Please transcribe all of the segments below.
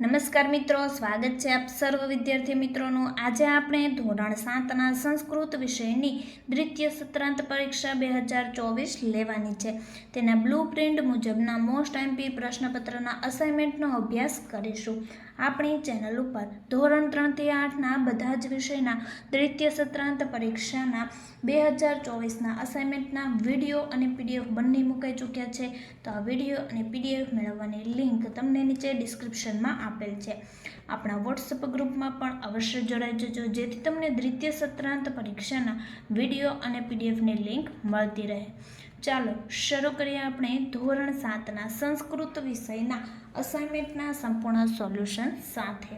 નમસ્કાર મિત્રો, સ્વાગત છે આપ સર્વ વિદ્યાર્થી મિત્રોનું. આજે આપણે ધોરણ સાતના સંસ્કૃત વિષયની દ્વિતીય સત્રાંત પરીક્ષા બે હજાર ચોવીસ લેવાની છે. તેના બ્લુ પ્રિન્ટ મુજબના મોસ્ટ એમપી પ્રશ્નપત્રના અસાઇનમેન્ટનો અભ્યાસ કરીશું. આપણી ચેનલ ઉપર ધોરણ ત્રણથી આઠના બધા જ વિષયના દ્વિતીય સત્રાંત પરીક્ષાના બે હજાર ચોવીસના અસાઇનમેન્ટના વીડિયો અને પીડીએફ બંને મુકાઈ ચૂક્યા છે. તો આ વીડિયો અને પીડીએફ મેળવવાની લિંક તમને નીચે ડિસ્ક્રિપ્શનમાં આપેલ છે. આપણા વોટ્સઅપ ગ્રુપમાં પણ અવશ્ય જોડાઈ જજો, જેથી તમને દ્વિતીય સત્રાંત પરીક્ષાના વીડિયો અને પીડીએફની લિંક મળતી રહે. ચાલો શરૂ કરીએ આપણે ધોરણ સાતના સંસ્કૃત વિષયના અસાઇનમેન્ટના સંપૂર્ણ સોલ્યુશન સાથે.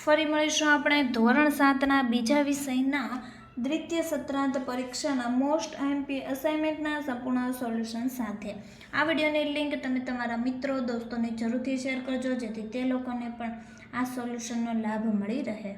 ફરી મળીશું આપણે ધોરણ સાતના બીજા વિષયના દ્વિતીય સત્રાંત પરીક્ષાના મોસ્ટ એમપી અસાઇનમેન્ટના સંપૂર્ણ સોલ્યુશન સાથે. આ વિડીયોની લિંક તમે તમારા મિત્રો, દોસ્તોને જરૂરથી શેર કરજો, જેથી તે લોકોને પણ આ સોલ્યુશનનો લાભ મળી રહે.